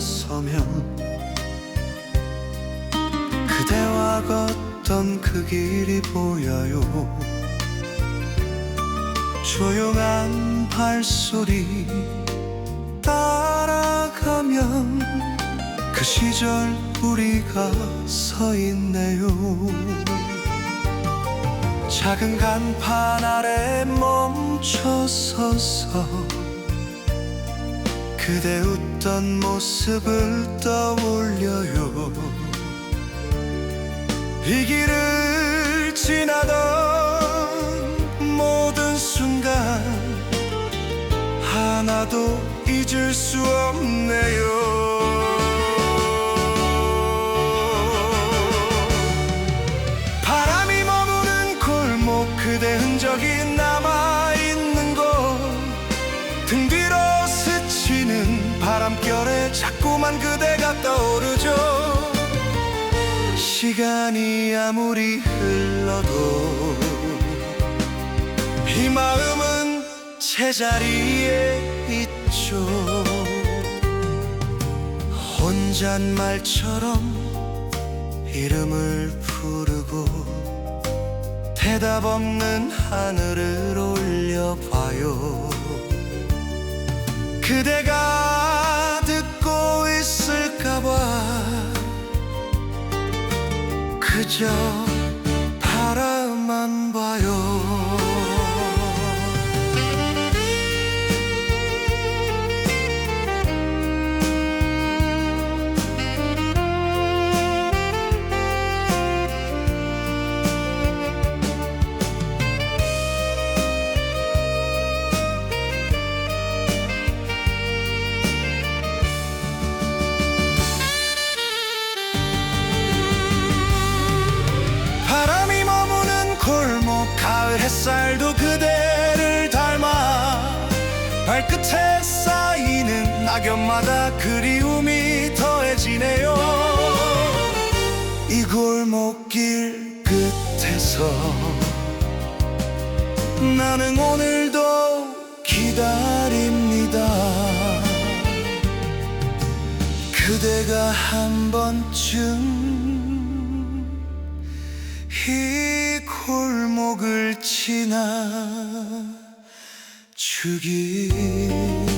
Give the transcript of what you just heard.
서면 그대와 걷던 그 길이 보여요. 조용한 발소리 따라가면 그 시절 우리가 서 있네요. 작은 간판 아래 멈춰 서서 그대 웃던 모습을 떠올려요. 이 길을 지나던 모든 순간 하나도 잊을 수 없네요. 바람이 머무는 골목 그대 흔적이 시간이 아무리 흘러도 이 마음은 제자리에 있죠. 혼잣말처럼 이름을 부르고 대답 없는 하늘을 올려봐요. 그대가 그저 바라만 봐요 발끝에 쌓이는 낙엽마다 그리움이 더해지네요. 이 골목길 끝에서 나는 오늘도 기다립니다. 그대가 한 번쯤 이 골목을 지나 주길